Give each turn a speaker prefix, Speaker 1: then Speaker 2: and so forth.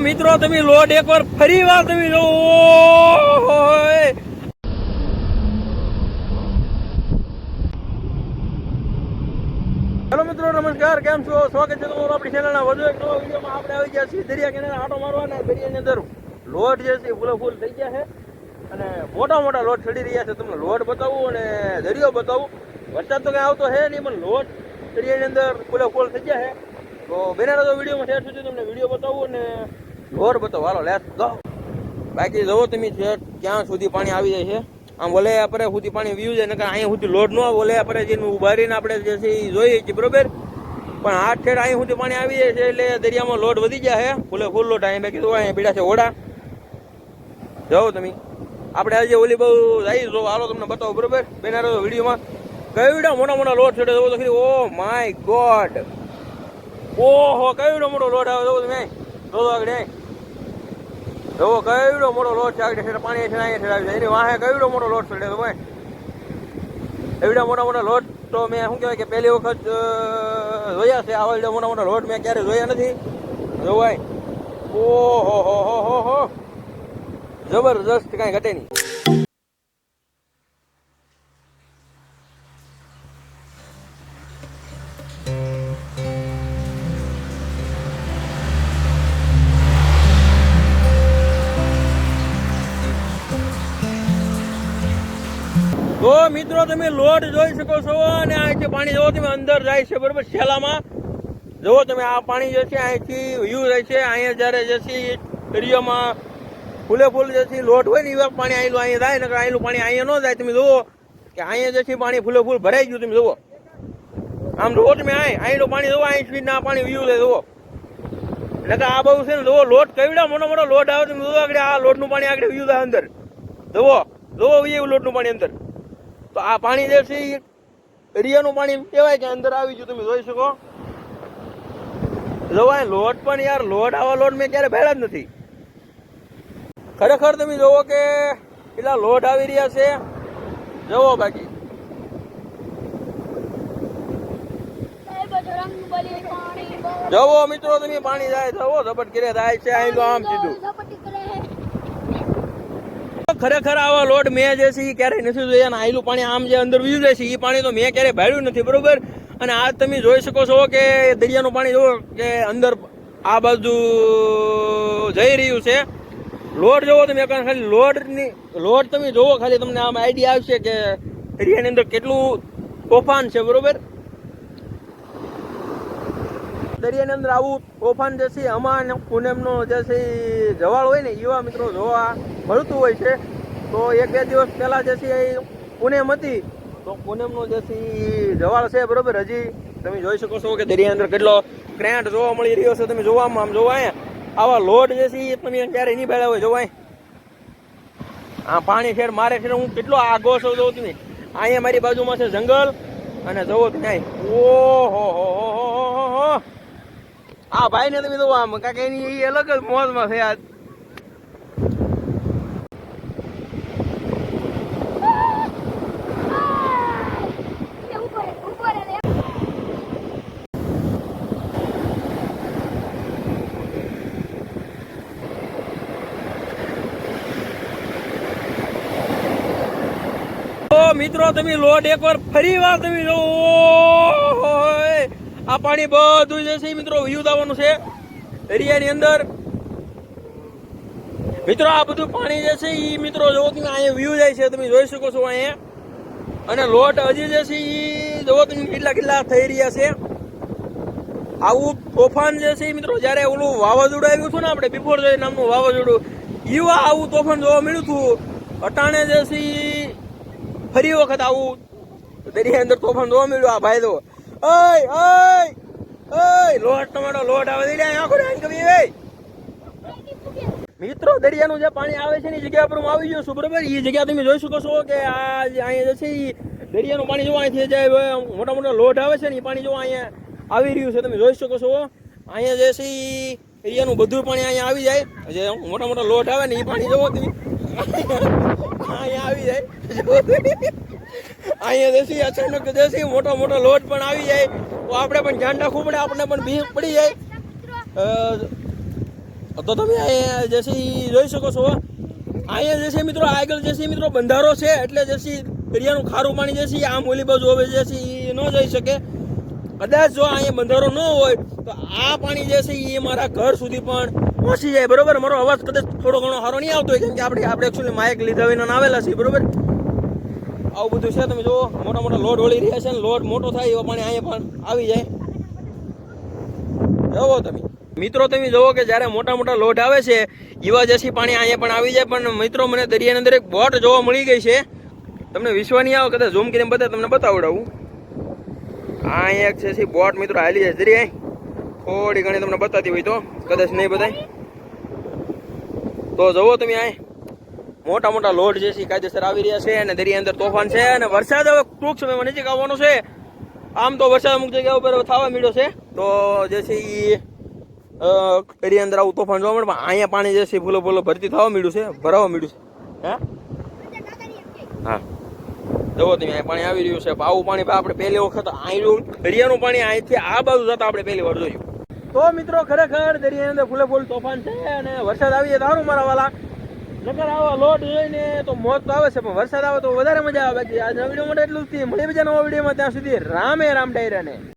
Speaker 1: મિત્રો, તમે લોટ એકવાર ફરી વાર તમે જો હેલો મિત્રો, નમસ્કાર. કેમ છો? સ્વાગત છે તમારું આપણી ચેનલના વધુ એક નવા વિડીયોમાં. આપણે આવી ગયા છીએ દરિયા કિનારે આટો મારવાના દરિયાની અંદર લોટ જે છે એ ફૂલ થઈ ગયા છે. અને મોટા મોટા લોટ ચડી રહ્યા છે. તમને લોટ બતાવું અને દરિયો બતાવું. વરસાદ તો કંઈ આવતો છે નહીં, પણ લોટ દરિયાની અંદર ફૂલો ફૂલ થઈ ગયા છે. તો બેના તો વિડીયોમાં. શેર સુધી તમને વીડિયો બતાવું અને લોટ બતો, વાલો લેટ ગો બાકી જવો તમે છે, ક્યાં સુધી પાણી આવી જાય છે. આમ વલે આપણે સુધી પાણી વ્યૂ જાય નકર અહીંયા સુધી લોડ ન આવે બોલે આપણે જેનું ઉભારીને આપણે જે છે એ જોઈએ છીએ, બરોબર? પણ આ ઠેર અહીં સુધી પાણી આવી જાય છે, એટલે દરિયામાં લોડ વધી ગયા છે. ફૂલે ફૂલ લોટ અહીંયા બાકી તો અહીંયા પીડા છે, ઓડા. જાઓ તમે. આપણે આજે ઓલી બહુ જઈ જો, હાલો તમને બતાવો, બરોબર? બેનારો વિડીયોમાં. કયો મોટા મોટા લોટ ચડે જવો તો ખરી, ઓ માય ગોડ. ઓહો કયો મોટો લોટ આવે જવો તમે. જો આગળ અહીં જોવો કયો મોટો લોટ છે પાણી છે અહીંયા આવી જાય. એની વાહે કયો મોટો લોટ ચડે તો ભાઈ. એવડા મોટા મોટા લોટ તો મેં શું કહેવાય કે પહેલી વખત જોયા છે. આવા એવડા મોટા મોટા લોટ મેં ક્યારે જોયા નથી. જોવાય ઓહો, હો હો હો હો. જબરદસ્ત કાંઈ ઘટે નહીં. તો મિત્રો, તમે લોટ જોઈ શકો છો અને અહીંથી પાણી જોવો તમે, અંદર જાય છે, બરોબર? શેલામાં. જુઓ તમે, આ પાણી જે છે, અહીંથી વ્યૂ રહે છે. અહીંયા જ્યારે જે છે દરિયામાં ફૂલે ફૂલ જે લોટ હોય ને, એવા પાણી આયેલું અહીંયા જાય નકર આયેલું પાણી અહીંયા ન જાય. તમે જુઓ કે અહીંયા જે પાણી ફૂલે ફૂલ ભરાઈ ગયું, તમે જુઓ. આમ જુઓ તમે અહીં અહીંનું પાણી જુઓ અહીં સ્પીડના પાણી વ્યૂ લે, જુઓ. એટલે આ બહુ છે ને, જુઓ, લોટ કેવડા મોટો મોટો લોટ આવે, તમે જુઓ આગળ, આ લોટનું પાણી આગળ વ્યૂ થાય અંદર. જુઓ જુઓ એવું લોટનું પાણી અંદર. તો આ પાણી જે છે એ પાણી કહેવાય કે અંદર આવી ગયું, તમે જોઈ શકો. જોવાય લોટ પણ યાર, લોટ આવા લોટ મેં ક્યારે ભેળા જ નથી. ખરેખર તમે જોવો કે પેલા લોટ આવી રહ્યા છે. જોવો બાકી. જોવો મિત્રો, તમે પાણી જાય જવો ઝપટ કરે થાય છે અહીં તો આમ સીધું ખરેખર આવા લોટ મેં જે છે એ ક્યારેય નથી જોયા અને આયલું પાણી આમ જે અંદર વીજું જાય છે એ પાણી તો મેં ક્યારેય ભાડ્યું નથી, બરોબર? અને આ તમે જોઈ શકો છો કે દરિયાનું પાણી જુઓ કે અંદર આ બાજુ જઈ રહ્યું છે. લોટ જોવો તમે કારણ ખાલી લોટની, લોટ તમે જોવો ખાલી, તમને આમ આઈડિયા આવશે કે દરિયાની અંદર કેટલું તોફાન છે, બરોબર? દરિયાની અંદર આવું તોફાન જે છે અમાન પૂનમનો જે છે જવાળ હોય ને, એવા મિત્રો જોવા મળતું હોય છે. તો એક બે દિવસ પહેલા જે છે એ પૂનમ હતી, તો પુનેમનો જે છે ઈ જવાળ છે બરોબર હજી. તમે જોઈ શકો છો કે દરિયા અંદર કેટલો ક્રેન્ટ જોવા મળી રહ્યો છે. તમે જોવામાં આમ જોવા અહીંયા. આવા લોટ જે છે એ તમે ક્યારે નહીં બેડા હોય જોવાય આ પાણી ફેર મારે ફેર હું કેટલો આગો છું જોઉં તમે. અહીંયા મારી બાજુમાં છે જંગલ અને જોવો અહીં ઓહો, હો હો હો આ ભાઈ ને તમે જોવા આમ કાંઈક એની એ અલગ જ મોજમાં છે આજ તો મિત્રો, તમે લોટ એકવાર ફરી વાર તમે જો. આ પાણી બધું જે મિત્રો વ્યૂ આવવાનું છે. દરિયાની અંદર. મિત્રો, આ બધું પાણી જે છે એ મિત્રો જો તમે, અહીંયા વ્યૂ જાય છે, તમે જોઈ શકો છો અહીંયા. અને લોટ હજી જે છે એ જો તમે, કેટલા કેટલા થઈ રહ્યા છે. આવું તોફાન જે છે મિત્રો, જ્યારે ઓલું વાવાઝોડું આવ્યું હતું ને આપણે બિફોર નામનું વાવાઝોડું યુવા આવું તોફાન જોવા મળ્યું હતું. અટાણે જે છે ફરી વખત આવું. દરિયા અંદર તોફાન જોવા મળ્યું આ ભાઈ તો. ઓય ઓય ઓય, લોટ ટમાટો લોટ આવે દરિયા આખો ને આંખ એ મિત્રો, દરિયાનું જે પાણી આવે છે ને જગ્યા પર હું આવી ગયો છું, બરોબર? એ જગ્યા તમે જોઈ શકો છો કે આ અહીંયા જે છે એ દરિયાનું પાણી જોવા અહીંથી જે મોટા મોટા લોટ આવે છે ને એ પાણી જોવા અહીંયા આવી રહ્યું છે. તમે જોઈ શકો છો. અહીંયા જે છે એ એરિયાનું બધું પાણી અહીંયા આવી જાય. જે મોટા મોટા લોટ આવે ને એ પાણી જોવો તમે. અહીંયા આવી જાય. અહીંયા દેશી અચાનક દેશી મોટો મોટો લોટ પણ આવી જાય. તો આપણે પણ ધ્યાન રાખવું પડે, આપણને પણ બીક પડી જાય. તો તમે અહીંયા જેસી જોઈ શકો છો. અહીંયા જેસી મિત્રો આગળ જેસી મિત્રો બંધારો છે, એટલે જેસી દરિયાનું ખારું પાણી જેસી આમ ઓલી બાજુ હવે જે છે ન જઈ શકે. કદાચ જો અહીંયા બંધારો ન હોય તો આ પાણી જે છે એ મારા ઘર સુધી પણ પહોંચી જાય, બરોબર? મારો અવાજ કદાચ થોડો ઘણો સારો નહીં આવતો કેમ કે આપણે આપણે એકચ્યુઅલી માઇક લીધા વિના આવેલા છીએ, બરોબર? આવું બધું છે, તમે જુઓ, મોટા મોટા લોડ વળી રહ્યા છે ને લોડ મોટો થાય એવો પાણી અહીંયા પણ આવી જાય. જોવો તમે. મિત્રો, તમે જુઓ કે જ્યારે મોટા મોટા લોટ આવે છે, એવા જેસી પાણી અહીંયા પણ આવી જાય, પણ મિત્રો, મને દરિયાની અંદર એક બોટ જોવા મળી ગઈ છે. તમને વિશ્વા નહીં આવે, કદાચ ઝૂમ કરીને બધા તમને બતાવડાવું. આ અહીંયા એક છે બોટ મિત્રો હાલી જાય દરિયા થોડી ઘણી તમને બતાતી હોય તો, કદાચ નહીં બતાય તો જુઓ તમે આ મોટા મોટા લોડ જે છે કાયદેસર આવી રહ્યા છે અને દરિયા અંદર તોફાન છે અને વરસાદ હવે ટૂંક સમયમાં નજીક આવવાનો છે. આમ તો વરસાદ અમુક જગ્યા ઉપર થવા મળ્યો છે. તો જે છે એ દરિયા અંદર આવું તોફાન જોવા મળે, પણ અહીંયા પાણી જે છે ફૂલો ફૂલો ભરતી થવા મળ્યું છે, ભરાવા મળ્યું છે. હે? હા. જવો તમે પાણી આવી રહ્યું છે. આવું પાણી આપણે પહેલી વખત આયલું દરિયાનું પાણી અહીંથી આ બાજુ જતા આપણે પહેલી વાર જોયું. તો મિત્રો ખરેખર દરિયાની અંદર ફૂલે ફૂલ તોફાન છે અને વરસાદ આવીએ સારું મારા વાલા. નકર આવા લોટ જોઈને તો મોત તો આવે છે, પણ વરસાદ આવે તો વધારે મજા આવે. બાકી આજના વીડિયો માટે એટલું જ મળી બીજા નવા વિડીયોમાં. ત્યાં સુધી રામે રામ ડાયરાને.